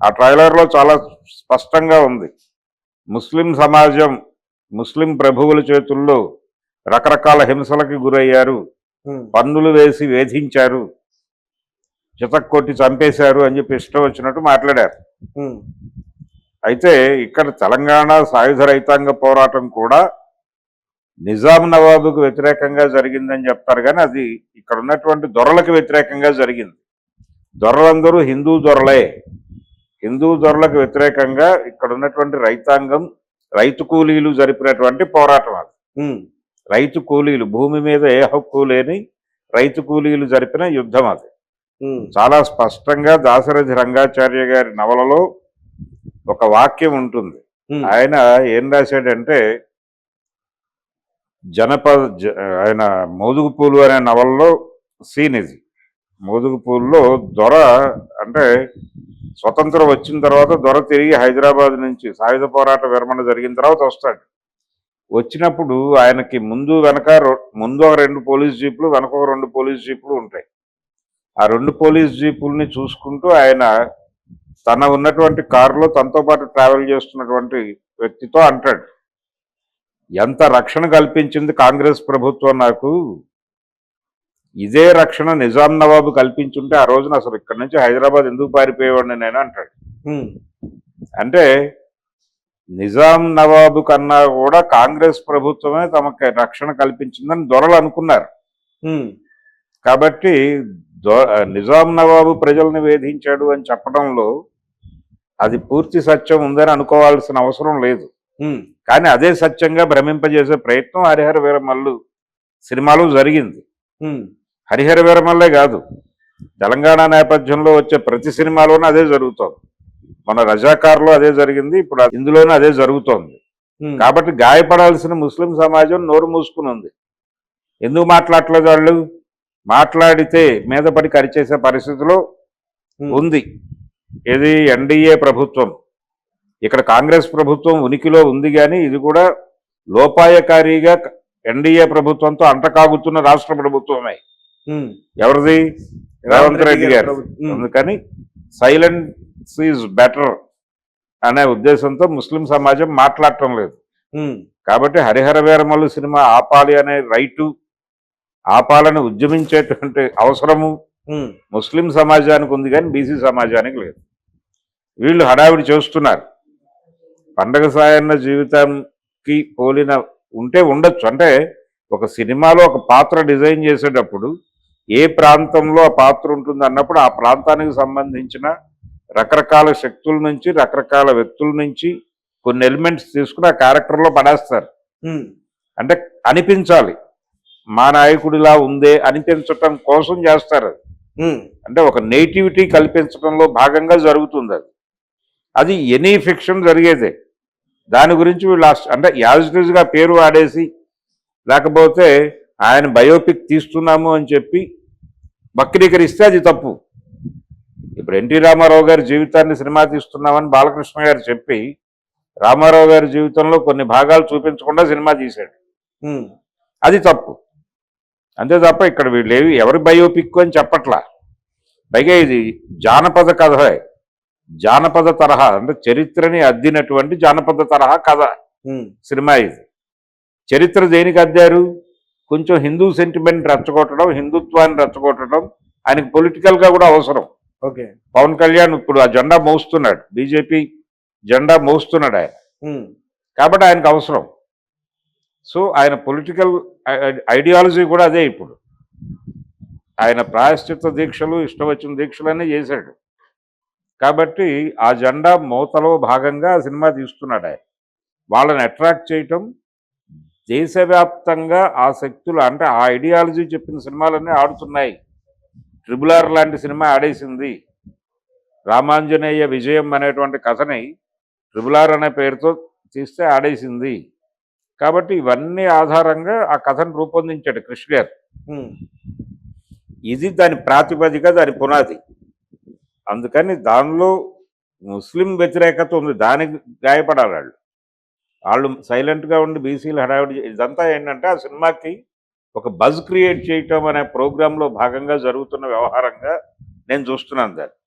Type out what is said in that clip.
ఆ ట్రైలర్లో చాలా స్పష్టంగా ఉంది. ముస్లిం సమాజం ముస్లిం ప్రభువుల చేతుల్లో రకరకాల హింసలకి గురయ్యారు. పన్నులు వేసి వేధించారు. చితక్కొట్టి చంపేశారు అని చెప్పి ఇష్టం వచ్చినట్టు మాట్లాడారు. అయితే ఇక్కడ తెలంగాణ సాయుధ రైతాంగ పోరాటం కూడా నిజాం నవాబుకు వ్యతిరేకంగా జరిగిందని చెప్తారు కానీ అది ఇక్కడ ఉన్నటువంటి దొరలకు వ్యతిరేకంగా జరిగింది. దొరలందరూ హిందూ దొరలే. హిందూ దొరలకు వ్యతిరేకంగా ఇక్కడ ఉన్నటువంటి రైతాంగం రైతు కూలీలు జరిపినటువంటి పోరాటం అది. రైతు కూలీలు భూమి మీద ఏ హక్కు లేని రైతు కూలీలు జరిపిన యుద్ధం అది. చాలా స్పష్టంగా దాశరథి రంగాచార్య గారి నవలలో ఒక వాక్యం ఉంటుంది. ఆయన ఏం రాశాడంటే జనపద ఆయన మోదుగు పూలు అనే నవలలో సీన్ ఇది. మోదుగు పూల్లో దొర అంటే స్వతంత్రం వచ్చిన తర్వాత దొర తిరిగి హైదరాబాద్ నుంచి సాయుధ పోరాట విరమణ జరిగిన తర్వాత వస్తాడు. వచ్చినప్పుడు ఆయనకి ముందు వెనక ముందు ఒక రెండు పోలీస్ జీపులు వెనక ఒక రెండు పోలీస్ జీపులు ఉంటాయి. ఆ రెండు పోలీస్ జీపుల్ని చూసుకుంటూ ఆయన తన ఉన్నటువంటి కారులో తనతో పాటు ట్రావెల్ చేస్తున్నటువంటి వ్యక్తితో అంటాడు. ఎంత రక్షణ కల్పించింది కాంగ్రెస్ ప్రభుత్వం నాకు? ఇదే రక్షణ నిజాం నవాబు కల్పించుంటే ఆ రోజున అసలు ఇక్కడ నుంచి హైదరాబాద్ ఎందుకు పారిపోయేవాడిని నేను అంటాడు. అంటే నిజాం నవాబు కన్నా కూడా కాంగ్రెస్ ప్రభుత్వమే తమకి రక్షణ కల్పించిందని దొరలు అనుకున్నారు. కాబట్టి నిజాం నవాబు ప్రజల్ని వేధించాడు అని చెప్పడంలో అది పూర్తి సత్యం ఉందని అనుకోవాల్సిన అవసరం లేదు. కానీ అదే సత్యంగా భ్రమింపజేసే ప్రయత్నం హరిహర వీరమల్లు సినిమాలో జరిగింది. హరిహర వీరమల్లే కాదు. తెలంగాణ నేపథ్యంలో వచ్చే ప్రతి సినిమాలోనూ అదే జరుగుతోంది. మన రజాకార్లో అదే జరిగింది ఇప్పుడు ఇందులోనూ అదే జరుగుతోంది. కాబట్టి గాయపడాల్సిన ముస్లిం సమాజం నోరు మూసుకుని ఉంది ఎందుకు మాట్లాడలేదు వాళ్ళు? మాట్లాడితే మీద పడి కరిచేసే పరిస్థితిలో ఉంది. ఇది ఎన్డీఏ ప్రభుత్వం. ఇక్కడ కాంగ్రెస్ ప్రభుత్వం ఉనికిలో ఉంది కానీ ఇది కూడా లోపాయకారిగా ఎన్డీఏ ప్రభుత్వంతో అంటకాగుతున్న రాష్ట్ర ప్రభుత్వమే. ఎవరిది? రేవంత్ రెడ్డి గారు. అందుకని సైలెన్స్ ఈజ్ బెటర్ అనే ఉద్దేశంతో ముస్లిం సమాజం మాట్లాడటం లేదు. కాబట్టి హరిహర వీరమల్లు సినిమా ఆపాలి అనే రైటు ఆపాలని ఉద్యమించేటువంటి అవసరము ముస్లిం సమాజానికి ఉంది కానీ బీసీ సమాజానికి లేదు. వీళ్ళు హడావిడి చేస్తున్నారు. పండగ సాయన్న జీవితానికి పోలిన ఉంటే ఉండొచ్చు. అంటే ఒక సినిమాలో ఒక పాత్ర డిజైన్ చేసేటప్పుడు ఏ ప్రాంతంలో ఆ పాత్ర ఉంటుంది అన్నప్పుడు ఆ ప్రాంతానికి సంబంధించిన రకరకాల శక్తుల నుంచి రకరకాల వ్యక్తుల నుంచి కొన్ని ఎలిమెంట్స్ తీసుకుని ఆ క్యారెక్టర్లో పడేస్తారు. అంటే అనిపించాలి. మా నాయకుడిలా ఉందే అనిపించటం కోసం చేస్తారు. అంటే ఒక నేటివిటీ కల్పించడంలో భాగంగా జరుగుతుంది అది. అది ఎనీ ఫిక్షన్ జరిగేదే. దాని గురించి వీళ్ళు అంటే యాజ్ ఈస్గా పేరు వాడేసి లేకపోతే ఆయన బయోపిక్ తీస్తున్నాము అని చెప్పి వక్రీకరిస్తే అది తప్పు. ఇప్పుడు ఎన్టీ రామారావు గారి జీవితాన్ని సినిమా తీస్తున్నామని బాలకృష్ణ గారు చెప్పి రామారావు గారి జీవితంలో కొన్ని భాగాలు చూపించకుండా సినిమా తీశాడు. అది తప్పు. అంతే తప్ప ఇక్కడ వీళ్ళు ఏవి ఎవరి బయోపిక్ అని చెప్పట్లా? పైగా ఇది జానపద కథ జానపద తరహా అంటే చరిత్రని అద్దినటువంటి జానపద తరహా కథ. సినిమా ఇది. చరిత్ర దేనికి అద్దారు? కొంచెం హిందూ సెంటిమెంట్ రెచ్చగొట్టడం హిందుత్వాన్ని రెచ్చగొట్టడం ఆయనకి పొలిటికల్గా కూడా అవసరం. ఓకే. పవన్ కళ్యాణ్ ఇప్పుడు ఆ జెండా మోస్తున్నాడు. బీజేపీ జెండా మోస్తున్నాడు ఆయన. కాబట్టి ఆయనకు అవసరం. సో ఆయన పొలిటికల్ ఐడియాలజీ కూడా అదే ఇప్పుడు. ఆయన ప్రాయశ్చిత్త దీక్షలు ఇష్టం వచ్చిన దీక్షలన్నీ చేశాడు. కాబట్టి ఆ జెండా మోతలో భాగంగా ఆ సినిమా తీస్తున్నాడు ఆయన. వాళ్ళని అట్రాక్ట్ చేయటం దేశవ్యాప్తంగా ఆ శక్తులు అంటే ఆ ఐడియాలజీ చెప్పిన సినిమాలన్నీ ఆడుతున్నాయి. ట్రిబుల్ ఆర్ లాంటి సినిమా ఆడేసింది. రామాంజనేయ విజయం అనేటువంటి కథని ట్రిబుల్ ఆర్ అనే పేరుతో తీస్తే ఆడేసింది. కాబట్టి ఇవన్నీ ఆధారంగా ఆ కథను రూపొందించాడు కృష్ గారు ఇది దాని ప్రాతిపదిక దాని పునాది. అందుకని దానిలో ముస్లిం వ్యతిరేకత ఉంది. దానికి గాయపడాలి వాళ్ళు. వాళ్ళు సైలెంట్గా ఉండి బీసీలు హడావిడి ఇదంతా ఏంటంటే ఆ సినిమాకి ఒక బజ్ క్రియేట్ చేయటం అనే ప్రోగ్రాంలో భాగంగా జరుగుతున్న వ్యవహారంగా నేను చూస్తున్నాను దాన్ని.